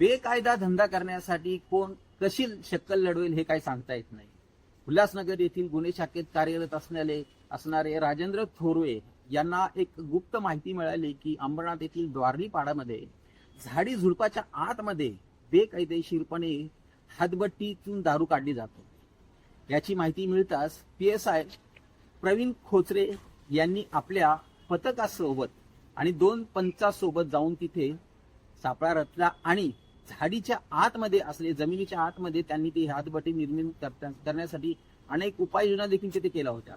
बेकायदा धंदा करण्यासाठी कोण कशी शक्कल लढवेल हे काही सांगता येत नाही. उल्हासनगर येथील गुन्हे शाखेत कार्यरत असणारे असणारे राजेंद्र थोरवे यांना एक गुप्त माहिती मिळाली की अंबरनाथ येथील द्वारली पाडामध्ये झाडी झुडपाच्या आतमध्ये बेकायदेशीरपणे हातबट्टीतून दारू काढली जातो याची माहिती मिळताच P S I Pravin Khochare यांनी आपल्या पथकासोबत आणि दोन पंचासोबत जाऊन तिथे सापळा रचला आणि झाडीच्या आतमध्ये असले जमिनीच्या आतमध्ये त्यांनी ती हातबटी निर्मित करण्यासाठी अनेक उपाययोजना देखील तिथे केल्या होत्या.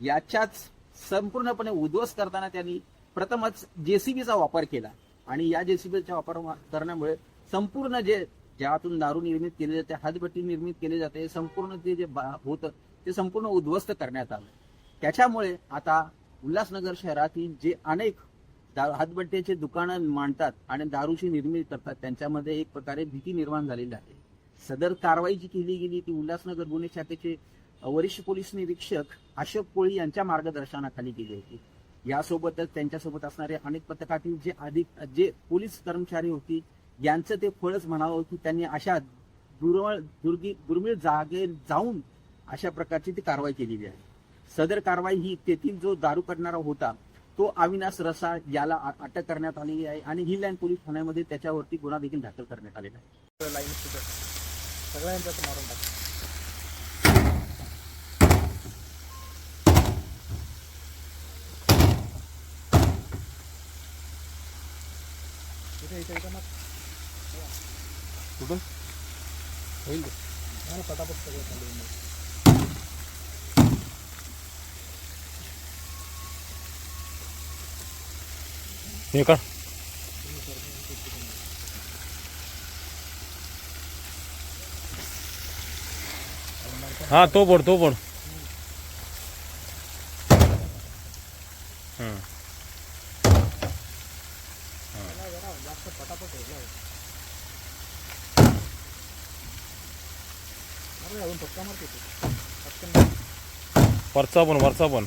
याच्याच संपूर्णपणे उद्ध्वस्त करताना त्यांनी प्रथमच जेसीबीचा वापर केला. आणि या जेसीबीचा वापर करण्यामुळे संपूर्ण जे ज्यातून दारू निर्मित केली जाते हातभट्टी निर्मित केली जाते संपूर्ण ते जे बा- होतं ते संपूर्ण उद्ध्वस्त करण्यात आलं. त्याच्यामुळे आता उल्हासनगर शहरातील जे अनेक हातबट्ट्याचे दुकानं मांडतात आणि दारूची निर्मिती करतात. त्यांच्यामध्ये एक प्रकारे भीती निर्माण झालेली आहे. सदर कारवाई जी केली गेली ती उल्हासनगर गुन्हे शाखेचे वरिष्ठ पोलीस निरीक्षक अशोक कोळी यांच्या मार्गदर्शनाखाली केली होती. यासोबतच त्यांच्यासोबत असणारे अनेक पथकातील जे अधिक जे पोलीस कर्मचारी होती यांचं ते फळच म्हणावं की त्यांनी अशा दुर्मळ दुर्गी दुर्मिळ जागे जाऊन अशा प्रकारची ती कारवाई केलेली आहे. सदर कारवाई ही तेथील जो दारू करणारा होता तो अविनाश रसाळ याला अटक करण्यात आलेली आहे आणि ही लाईन पोलीस ठाण्यामध्ये त्याच्यावरती गुन्हा देखील दाखल करण्यात आलेला आहे. लाईन सगळ्यांचा मारून टाकतो कुठून होईल पटापट सगळं हे का हा तो पड तो मार. वरचा पण वरचा पण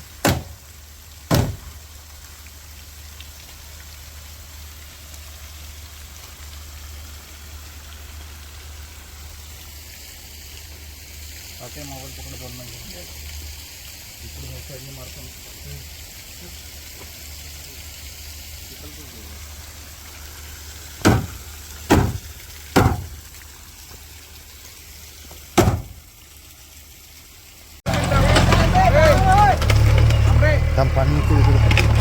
అతే మా వల్ పక్కన బొమ్మ ఇప్పుడు ఒకసారి itu, itu, itu, itu, itu, itu, itu, itu, itu,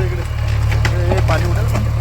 itu, itu, itu, itu, itu, itu,